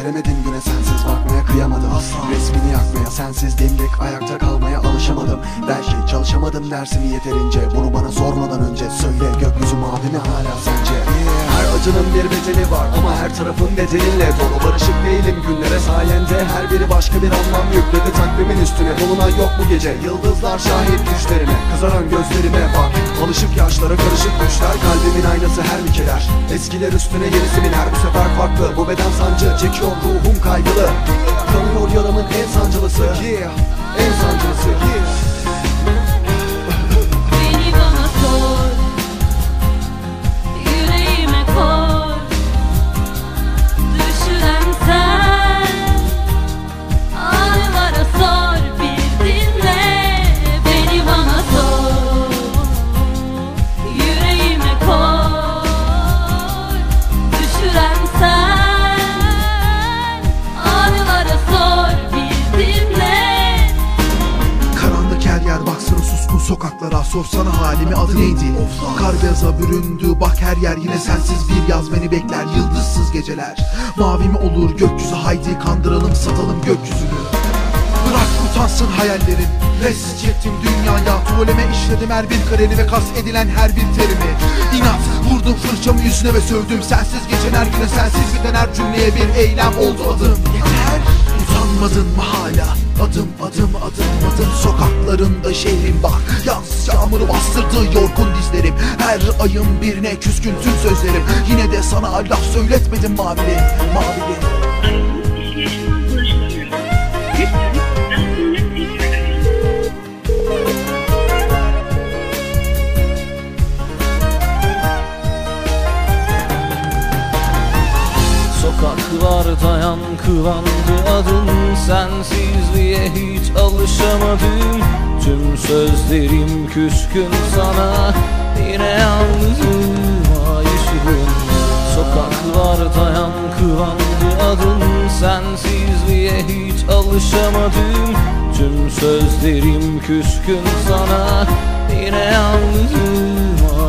Beceremedim güne sensiz. Bakmaya kıyamadım. Resmini yakmaya sensiz. Dimdik ayakta kalmaya alışamadım. Belki çalışamadım dersimi yeterince. Bunu bana sormadan önce söyle. Gökyüzü mavi mi hala Her acının bir bedeli var ama her tarafın bedelinle dolu Barışık değilim günlere sayende. Her biri başka bir anlam yükledi Takvimin üstüne. Dolunay yok bu gece Yıldızlar şahit düşlerime Kızaran gözlerime bak. Alışık yaşlara karışık düşler Kalbimin aynası her bir keder Eskiler üstüne yenisi biner. Bu sefer farklı. Bu beden sancı Çekiyor ruhum kaygılı. Kanıyor yaramın en sancılısı. En sancılısı. Beni Sorsana halimi adı neydi? Kar beyaza büründü bak her yer yine sensiz. Bir yaz beni bekler Yıldızsız geceler. Mavi mi olur gökyüzü haydi kandıralım satalım gökyüzünü. Bırak utansın hayallerin Res çektim dünyaya. Tuvaleme işledim her bir kareli ve kas edilen her bir terimi. İnat vurdum fırçamı yüzüne ve sövdüm. Sensiz geçen her güne sensiz biten her cümleye bir eylem oldu adım. Yeter Utanmadın mı hala Adım adım adım adım. Sokaklarında şehrin bak. Yaz yağmuru bastırdı yorgun dizlerim. Her ayın birine küskün tüm sözlerim. Yine de sana laf söyletmedim mavili Mavili. Aradığınız kişiye şu an alışamadım Tüm sözlerim küskün sana. Yine yalnızım ayışırım Sokaklarda yankılandı adın Sensizliğe hiç alışamadım. Tüm sözlerim küskün sana. Yine yalnızım